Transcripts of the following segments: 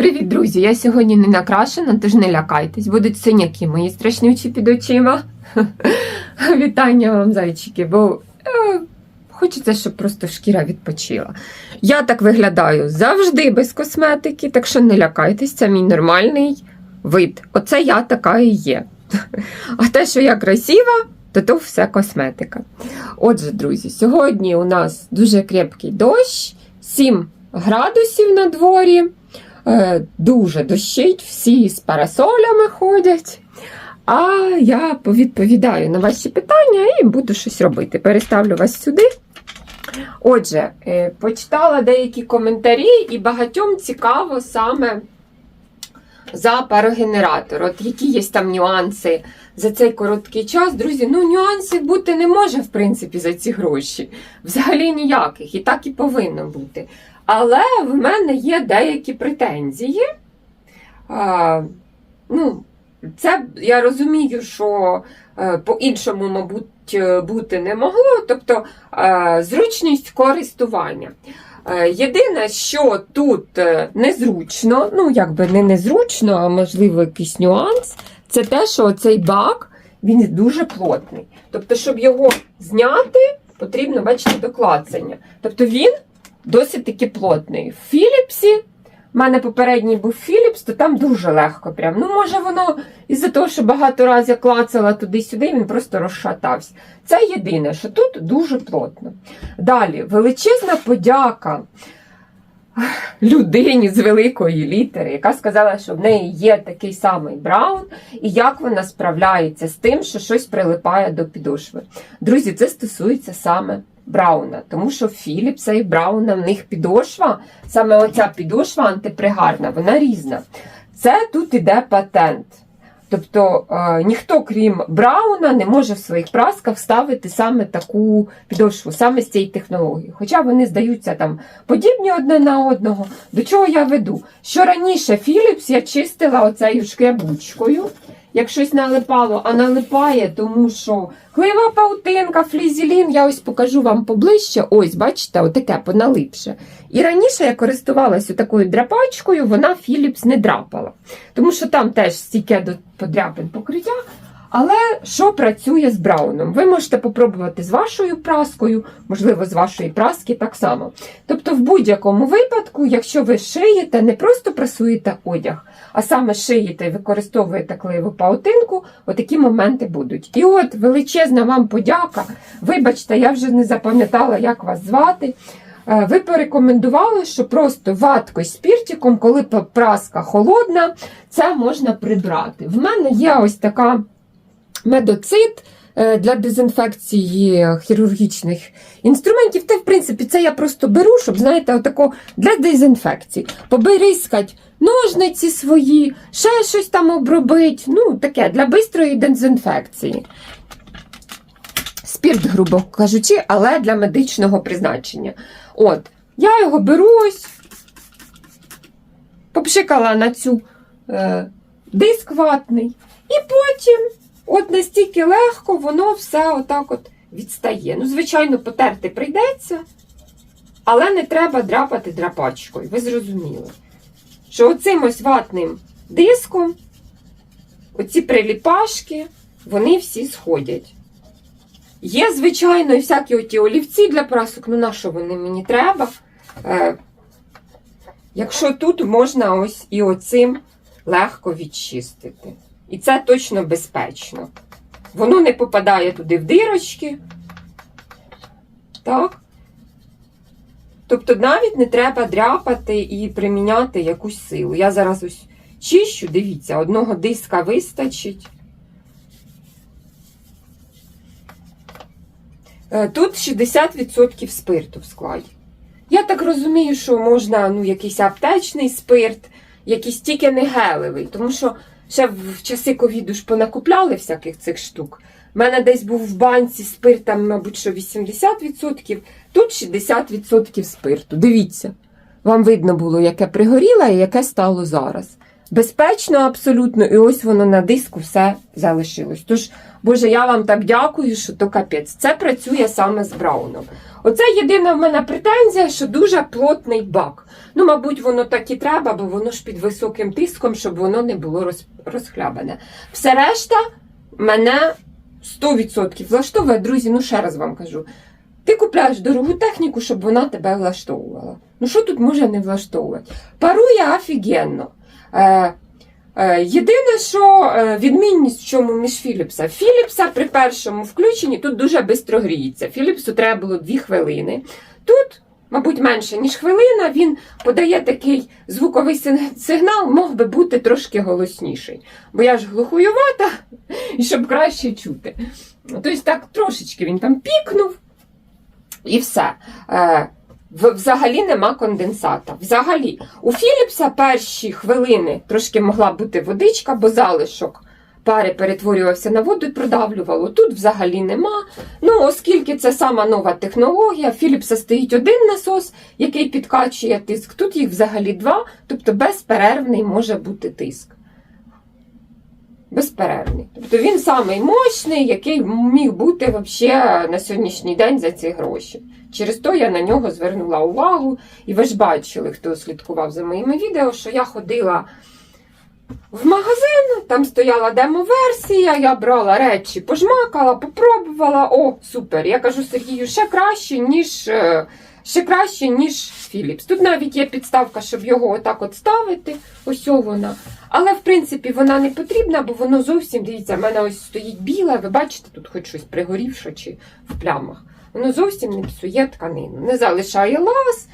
Привіт, друзі! Я сьогодні не накрашена, тож не лякайтесь. Будуть синяки мої страшнючі під очима. Вітання вам, зайчики, бо е, хочеться, щоб просто шкіра відпочила. Я так виглядаю завжди без косметики, так що не лякайтесь, це мій нормальний вид. Оце я така і є. А те, що я красива, то то все косметика. Отже, друзі, сьогодні у нас дуже крепкий дощ, 7 градусів на дворі. Е, Дуже дощить, всі з парасолями ходять. А я відповідаю на ваші питання і буду щось робити. Переставлю вас сюди. Отже, е, почитала деякі коментарі, і багатьом цікаво саме за парогенератор. От які є там нюанси за цей короткий час. Друзі, ну нюансів бути не може, в принципі, за ці гроші. Взагалі ніяких. І так і повинно бути. Але в мене є деякі претензії. А, ну, це я розумію, що е, по-іншому, мабуть, е, бути не могло. Тобто е, зручність користування. Єдине, що тут незручно, ну якби не незручно, а можливо якийсь нюанс, це те, що цей бак він дуже плотний. Тобто, щоб його зняти, потрібно, бачите, доклацання. Тобто він досить таки плотний. В Філіпсі, в мене попередній був Філіпс, то там дуже легко. Прям. Ну, може, воно із-за того, що багато разів я клацала туди-сюди, він просто розшатався. Це єдине, що тут дуже плотно. Далі, величезна подяка людині з великої літери, яка сказала, що в неї є такий самий браун, і як вона справляється з тим, що щось прилипає до підошви. Друзі, це стосується саме Брауна, тому що Філіпса і Брауна в них підошва, саме оця підошва антипригарна, вона різна. Це тут іде патент. Тобто е, ніхто, крім Брауна, не може в своїх прасках вставити саме таку підошву, саме з цієї технології. Хоча вони здаються там подібні одне на одного. До чого я веду? Що раніше Philips я чистила оцею шкрябучкою, як щось налипало, а налипає, тому що клеєва паутинка, флізелін, я ось покажу вам поближче. Ось, бачите, отаке поналипше. І раніше я користувалася такою драпачкою, вона Philips не драпала. Тому що там теж стійке до подряпин покриття. Але що працює з брауном? Ви можете попробувати з вашою праскою, можливо, з вашої праски так само. Тобто, в будь-якому випадку, якщо ви шиєте, не просто прасуєте одяг, а саме шиєте і використовуєте клеєву паутинку, отакі моменти будуть. І от величезна вам подяка. Вибачте, я вже не запам'ятала, як вас звати. Е, Ви порекомендували, що просто ваткою з спіртиком, коли праска холодна, це можна прибрати. В мене є ось така медоцит е, для дезінфекції хірургічних інструментів. Та, в принципі, це я просто беру, щоб, знаєте, отако для дезінфекції. Поберискать ножниці свої, ще щось там обробить. Ну, таке для бистрої дезінфекції. Спірт, грубо кажучи, але для медичного призначення. От, я його беру ось, попшикала на цю е, диск ватний, і потім, от настільки легко, воно все отак от відстає. Ну, звичайно, потерти прийдеться, але не треба драпати драпачкою. Ви зрозуміли, що оцим ось ватним диском, оці приліпашки, вони всі сходять. Є, звичайно, і всякі оті олівці для прасок, ну на що вони мені треба? Е, Якщо тут можна ось і оцим легко відчистити. І це точно безпечно. Воно не попадає туди в дирочки. Так? Тобто навіть не треба дряпати і приміняти якусь силу. Я зараз ось чищу, дивіться, одного диска вистачить. Е, Тут 60% спирту в складі. Я так розумію, що можна ну, якийсь аптечний спирт, якийсь тільки не гелевий, тому що ще в часи ковіду ж понакупляли всяких цих штук. У мене десь був в банці спирт, там, мабуть, що 80%, тут 60% спирту. Дивіться, вам видно було, яке пригоріло і яке стало зараз. безпечно абсолютно, і ось воно на диску все залишилось. Тож, Боже, я вам так дякую, що то капець. Це працює саме з Брауном. Оце єдина в мене претензія, що дуже плотний бак. Ну, мабуть, воно так і треба, бо воно ж під високим тиском, щоб воно не було роз, розхлябане. Все решта мене 100% влаштовує, друзі, ну ще раз вам кажу. Ти купляєш дорогу техніку, щоб вона тебе влаштовувала. Ну що тут може не влаштовувати? Парує офігенно. Е, е, єдине, що е, відмінність в чому між Філіпса. Філіпса при першому включенні тут дуже швидко гріється. Філіпсу треба було 2 хвилини. Тут, мабуть, менше, ніж хвилина, він подає такий звуковий сигнал, мог би бути трошки голосніший. Бо я ж глухуювата, і щоб краще чути. Тобто так трошечки він там пікнув, і все. Е, Взагалі нема конденсата. Взагалі, у Філіпса перші хвилини трошки могла бути водичка, бо залишок пари перетворювався на воду і продавлювало. Тут взагалі нема. Ну, оскільки це сама нова технологія, Філіпса стоїть один насос, який підкачує тиск. Тут їх взагалі два, тобто безперервний може бути тиск. Безперервний. Тобто він самий мощний, який міг бути вообще на сьогоднішній день за ці гроші. Через то я на нього звернула увагу. І ви ж бачили, хто слідкував за моїми відео, що я ходила в магазин, там стояла демо-версія, я брала речі, пожмакала, попробувала. О, супер! Я кажу Сергію, ще краще, ніж. Ще краще, ніж Philips. Тут навіть є підставка, щоб його отак от ставити. Ось вона. Але, в принципі, вона не потрібна, бо воно зовсім, дивіться, в мене ось стоїть біле, ви бачите, тут хоч щось пригорівше чи в плямах. Воно зовсім не псує тканину, не залишає лаз.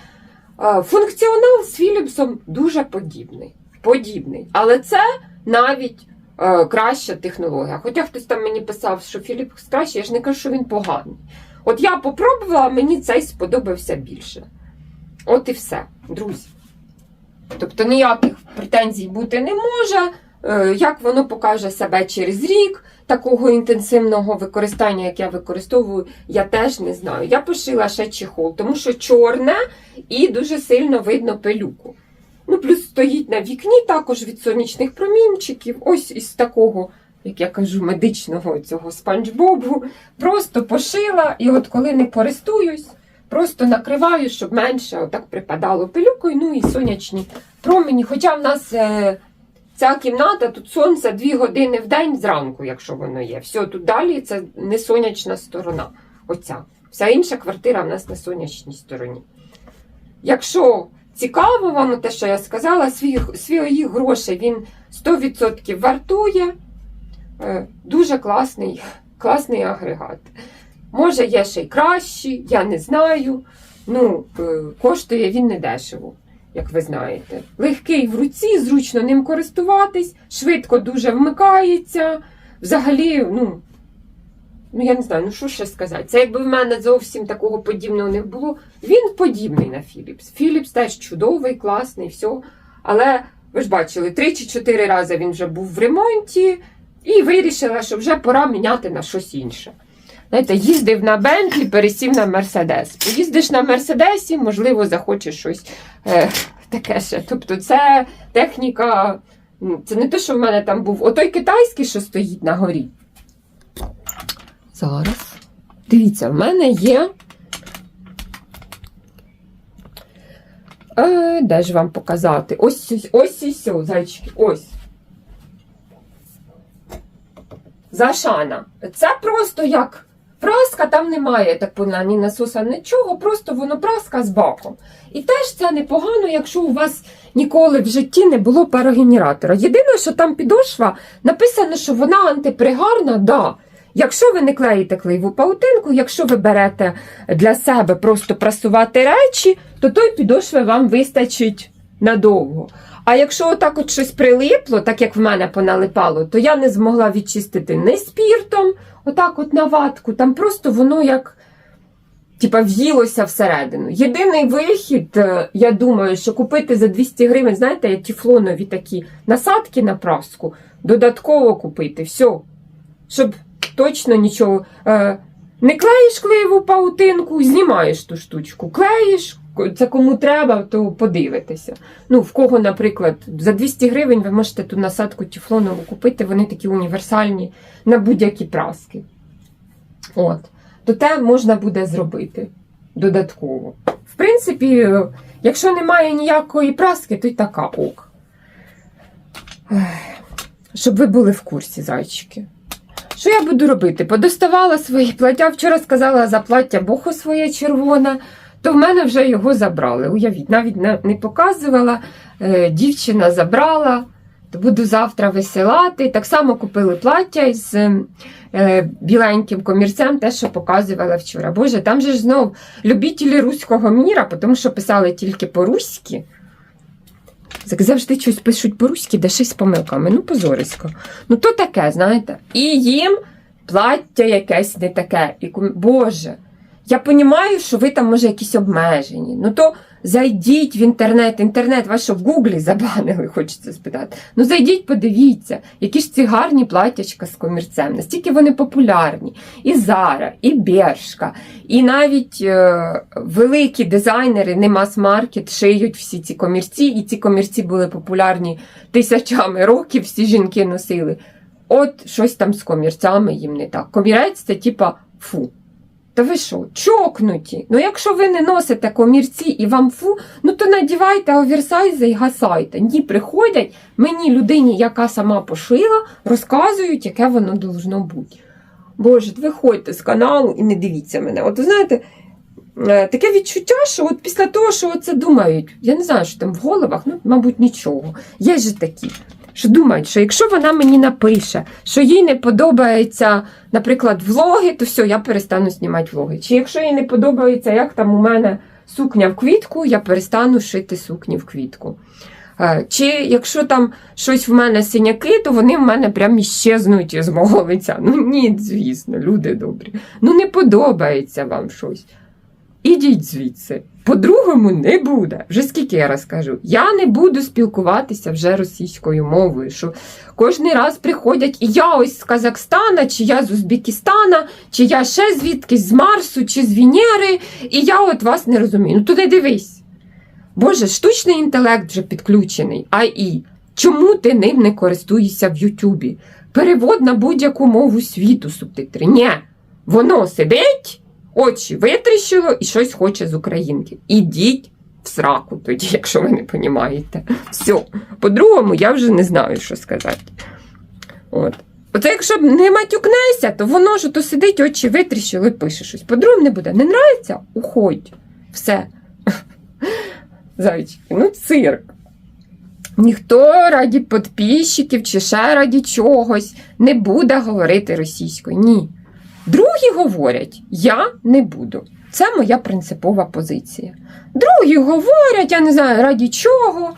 Е, Функціонал з Філіпсом дуже подібний. подібний. Але це навіть е, краща технологія. Хоча хтось там мені писав, що Філіпс краще, я ж не кажу, що він поганий. От я попробувала, мені цей сподобався більше. От і все, друзі. Тобто ніяких претензій бути не може. Е, Як воно покаже себе через рік такого інтенсивного використання, як я використовую, я теж не знаю. Я пошила ще чехол, тому що чорне і дуже сильно видно пилюку. Ну, плюс стоїть на вікні також від сонячних промінчиків. Ось із такого, як я кажу, медичного цього спанчбобу. Просто пошила, і от коли не користуюсь, просто накриваю, щоб менше отак припадало пилюкою, ну і сонячні промені. Хоча в нас е, ця кімната, тут сонце 2 години в день зранку, якщо воно є. Все, тут далі це не сонячна сторона. Оця. Вся інша квартира в нас на сонячній стороні. Якщо цікаво вам те, що я сказала, свій, своїх грошей він 100% вартує. Е, Дуже класний, класний агрегат. Може, є ще й кращий, я не знаю. Ну, е, коштує він не дешево, як ви знаєте. Легкий в руці, зручно ним користуватись, швидко дуже вмикається. Взагалі, ну, ну я не знаю, ну що ще сказати. Це якби в мене зовсім такого подібного не було. Він подібний на Philips. Philips теж чудовий, класний, все. Але ви ж бачили, три чи чотири рази він вже був в ремонті і вирішила, що вже пора міняти на щось інше. Знаєте, їздив на Бентлі, пересів на Мерседес. Поїздиш на Мерседесі, можливо, захочеш щось е, таке ще. Тобто, це техніка. ну, Це не те, що в мене там був. Отой китайський, що стоїть на горі. Зараз. Дивіться, в мене є. Е, де ж вам показати? Ось ось ось і все, зайчики. Ось. Зашана. Це просто як праска, там немає так ні насоса, нічого, просто воно праска з баком. І теж це непогано, якщо у вас ніколи в житті не було парогенератора. Єдине, що там підошва, написано, що вона антипригарна, да. Якщо ви не клеїте клеєву паутинку, якщо ви берете для себе просто прасувати речі, то той підошви вам вистачить надовго. А якщо отак от щось прилипло, так як в мене поналипало, то я не змогла відчистити не спіртом, отак от на ватку, там просто воно як типа в'їлося всередину. Єдиний вихід, е, я думаю, що купити за 200 гривень, знаєте, як тефлонові такі насадки на праску, додатково купити, все. Щоб точно нічого. Е, не клеїш клеєву паутинку, знімаєш ту штучку, клеїш, Це кому треба, то подивитися. Ну, в кого, наприклад, за 200 гривень ви можете ту насадку тефлонову купити, вони такі універсальні на будь-які праски. От. То те можна буде зробити додатково. В принципі, е, якщо немає ніякої праски, то й така ок. Щоб ви були в курсі, зайчики. Що я буду робити? Подоставала свої плаття. Вчора сказала за плаття боху своє червоне, то в мене вже його забрали. Уявіть, навіть не, не показувала. Е, дівчина забрала, то буду завтра висилати. Так само купили плаття із е, біленьким комірцем, те, що показувала вчора. Боже, там же ж знов любителі руського міра, тому що писали тільки по-руськи. Завжди щось пишуть по-руськи, де щось з помилками. Ну, позорисько. Ну, то таке, знаєте. І їм плаття якесь не таке. І, Боже, я розумію, що ви там, може, якісь обмежені. Ну, то зайдіть в інтернет. Інтернет вас що в Гуглі забанили, хочеться спитати. Ну, зайдіть, подивіться, які ж ці гарні платтячка з комірцем. Настільки вони популярні. І Зара, і Бершка, і навіть е, великі дизайнери, не мас-маркет, шиють всі ці комірці, і ці комірці були популярні тисячами років, всі жінки носили. От щось там з комірцями їм не так. Комірець це типа фу. Та ви що, чокнуті? Ну якщо ви не носите комірці і вам фу, ну то надівайте оверсайзи і гасайте. Ні, приходять мені людині, яка сама пошила, розказують, яке воно должно бути. Боже, виходьте з каналу і не дивіться мене. От знаєте, е, таке відчуття, що от після того, що це думають, я не знаю, що там в головах, ну, мабуть, нічого. Є ж такі, що думають, що якщо вона мені напише, що їй не подобається, наприклад, влоги, то все, я перестану знімати влоги. Чи якщо їй не подобається, як там у мене сукня в квітку, я перестану шити сукні в квітку. Е, Чи якщо там щось в мене синяки, то вони в мене прям іщезнуть із мого лиця. Ну ні, звісно, люди добрі. Ну не подобається вам щось. Ідіть звідси. По-другому не буде. Вже скільки я раз кажу, я не буду спілкуватися вже російською мовою. Що кожен раз приходять, і я ось з Казахстана, чи я з Узбекистана, чи я ще звідкись з Марсу, чи з Венери, і я от вас не розумію. Ну туди дивись. Боже, штучний інтелект вже підключений. АІ. Чому ти ним не користуєшся в Ютубі? Перевод на будь-яку мову світу субтитри. Ні, воно сидить, очі витріщило і щось хоче з українки. Ідіть в сраку тоді, якщо ви не розумієте. Все. По-другому, я вже не знаю, що сказати. От. Оце якщо б не матюкнеся, то воно ж то сидить, очі витріщило і пише щось. По-другому не буде. Не нравиться? Уходь. Все. Зайчики, ну цирк. Ніхто раді підписчиків чи ще раді чогось не буде говорити російською. Ні. Другі говорять, я не буду. Це моя принципова позиція. Другі говорять, я не знаю, раді чого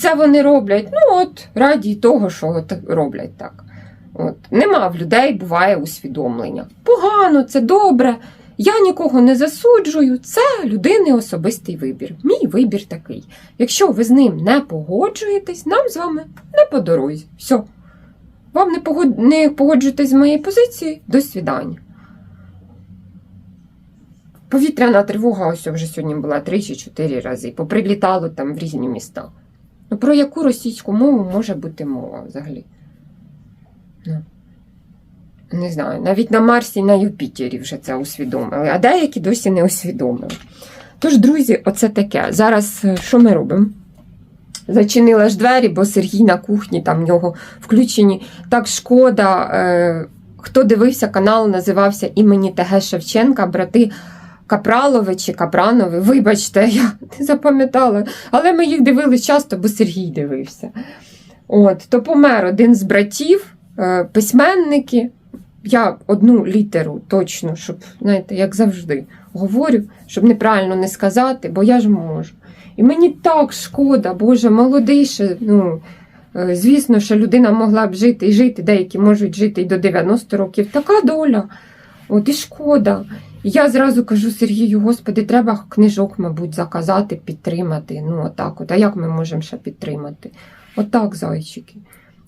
це вони роблять. Ну, от, раді того, що от роблять так. От. Нема в людей, буває усвідомлення. Погано, це добре. Я нікого не засуджую, це людини особистий вибір. Мій вибір такий. Якщо ви з ним не погоджуєтесь, нам з вами не по дорозі. Все. Вам не, погод... погоджуєтесь з моєю позицією? До свідання. Повітряна тривога ось вже сьогодні була три чи чотири рази. Поприлітало там в різні міста. Ну, про яку російську мову може бути мова взагалі? Ну. Не знаю, навіть на Марсі і на Юпітері вже це усвідомили, а деякі досі не усвідомили. Тож, друзі, оце таке. Зараз е, що ми робимо? Зачинила ж двері, бо Сергій на кухні, там в нього включені. Так шкода. Е, хто дивився канал, називався імені ТГ Шевченка, брати Капралови чи Капранови. Вибачте, я не запам'ятала. Але ми їх дивились часто, бо Сергій дивився. От, то помер один з братів, е, письменники. Я одну літеру точно, щоб, знаєте, як завжди, говорю, щоб неправильно не сказати, бо я ж можу. І мені так шкода, Боже, молодий ну, е, звісно, що людина могла б жити і жити, деякі можуть жити і до 90 років. Така доля. От і шкода. Я зразу кажу Сергію, господи, треба книжок, мабуть, заказати, підтримати. Ну, отак от. А як ми можемо ще підтримати? Отак, зайчики.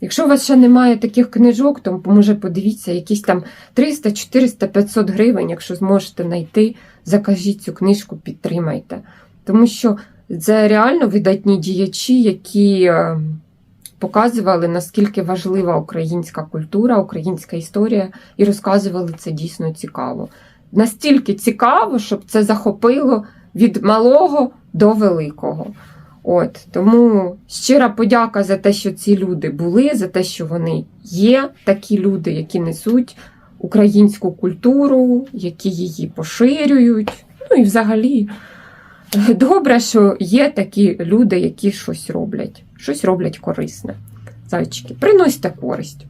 Якщо у вас ще немає таких книжок, то може подивіться, якісь там 300, 400, 500 гривень, якщо зможете знайти, закажіть цю книжку, підтримайте. Тому що це реально видатні діячі, які е, показували, наскільки важлива українська культура, українська історія, і розказували це дійсно цікаво. Настільки цікаво, щоб це захопило від малого до великого. От тому щира подяка за те, що ці люди були, за те, що вони є, такі люди, які несуть українську культуру, які її поширюють. Ну і взагалі добре, що є такі люди, які щось роблять, щось роблять корисне. Зайчики, приносьте користь.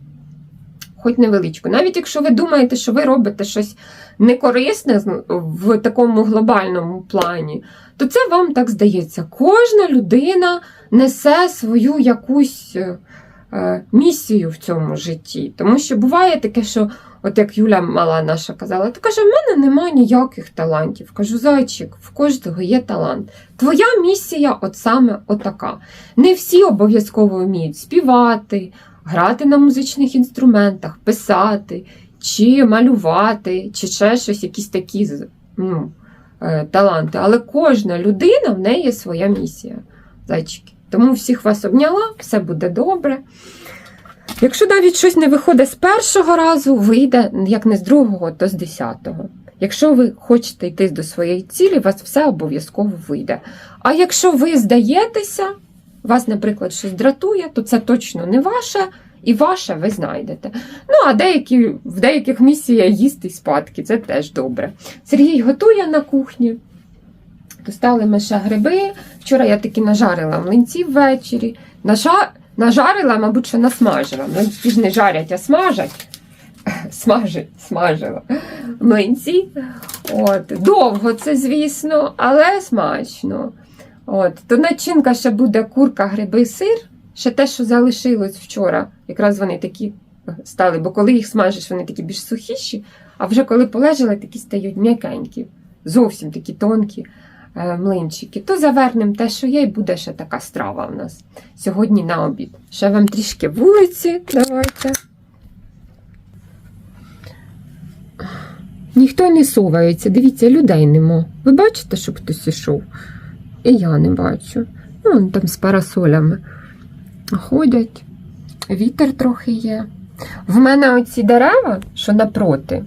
Хоч невеличку. Навіть якщо ви думаєте, що ви робите щось некорисне в такому глобальному плані, то це вам так здається. Кожна людина несе свою якусь е, е, місію в цьому житті. Тому що буває таке, що, от як Юля мала наша казала, то каже, в мене немає ніяких талантів. Кажу, зайчик, в кожного є талант. Твоя місія от саме отака. Не всі обов'язково вміють співати, грати на музичних інструментах, писати, чи малювати, чи ще щось, якісь такі ну, е, таланти. Але кожна людина в неї є своя місія. Зайчики. Тому всіх вас обняла, все буде добре. Якщо навіть щось не виходить з першого разу, вийде як не з другого, то з десятого. Якщо ви хочете йти до своєї цілі, у вас все обов'язково вийде. А якщо ви здаєтеся, вас, наприклад, щось дратує, то це точно не ваше, і ваше ви знайдете. Ну, а деякі, в деяких місія їсти спадки, це теж добре. Сергій готує на кухні. Достали ми ще гриби. Вчора я таки нажарила млинці ввечері. Нажа... Нажарила, мабуть, що насмажила. Млинці ж не жарять, а смажать. Смажить, смажила. Млинці. От. Довго це, звісно, але смачно. От. То начинка ще буде курка, гриби, сир. Ще те, що залишилось вчора. Якраз вони такі стали, бо коли їх смажиш, вони такі більш сухіші, а вже коли полежали, такі стають м'якенькі, зовсім такі тонкі е, млинчики. То завернемо те, що є, і буде ще така страва в нас сьогодні на обід. Ще вам трішки вулиці, давайте. Ніхто не совається, дивіться, людей нема. Ви бачите, щоб хтось ішов? І я не бачу. Ну, там з парасолями ходять. Вітер трохи є. В мене оці дерева, що напроти,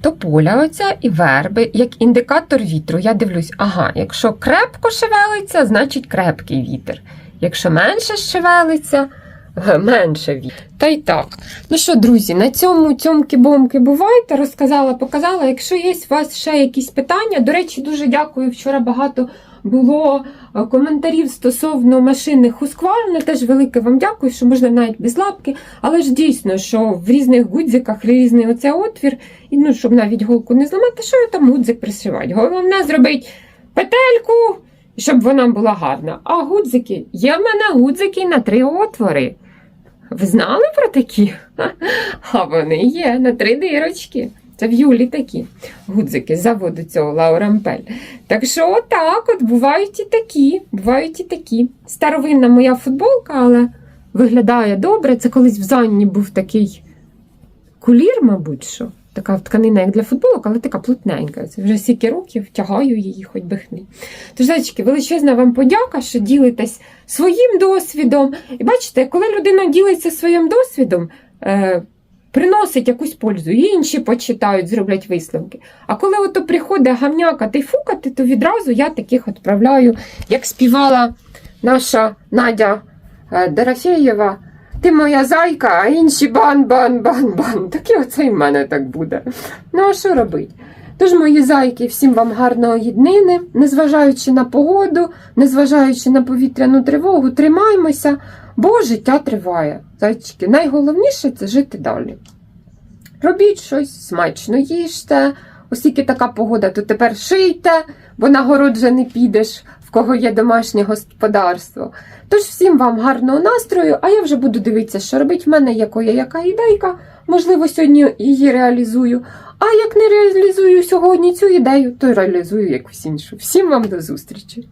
тополя оця і верби, як індикатор вітру. Я дивлюсь, ага, якщо крепко шевелиться, значить крепкий вітер. Якщо менше шевелиться, менше вітер. Та й так. Ну що, друзі, на цьому цьомки-бомки бувайте, розказала, показала. Якщо є у вас ще якісь питання, до речі, дуже дякую. Вчора багато було е, коментарів стосовно машинних Husqvarna. Теж велике вам дякую, що можна навіть без лапки. Але ж дійсно, що в різних гудзиках різний оце отвір, і ну, щоб навіть голку не зламати, що я там гудзик пришивати? Головне зробити петельку, щоб вона була гарна. А гудзики, є в мене гудзики на три отвори. Ви знали про такі? А вони є на три дирочки. Це в Юлі такі гудзики з заводу цього Лаурампель. Так що отак от бувають і такі, бувають і такі. Старовинна моя футболка, але виглядає добре. Це колись в Занні був такий кулір, мабуть, що. Така тканина, як для футболок, але така плотненька. Це вже стільки років тягаю її, хоч би хни. Тож, зайчики, величезна вам подяка, що ділитесь своїм досвідом. І бачите, коли людина ділиться своїм досвідом, е, приносить якусь пользу, інші почитають, зроблять висновки. А коли ото приходить гамнякати і фукати, то відразу я таких відправляю, як співала наша Надя е, Дорофєєва. Ти моя зайка, а інші бан-бан-бан-бан. Так і оце в мене так буде. Ну, а що робить? Тож, мої зайки, всім вам гарної днини, незважаючи на погоду, незважаючи на повітряну тривогу, тримаймося, бо життя триває. Зайчики, найголовніше це жити далі. Робіть щось, смачно їжте. Оскільки така погода, то тепер шийте, бо на вже не підеш, кого є домашнє господарство. Тож всім вам гарного настрою, а я вже буду дивитися, що робить в мене, якої яка ідейка. Можливо, сьогодні її реалізую. А як не реалізую сьогодні цю ідею, то реалізую якусь іншу. Всім вам до зустрічі!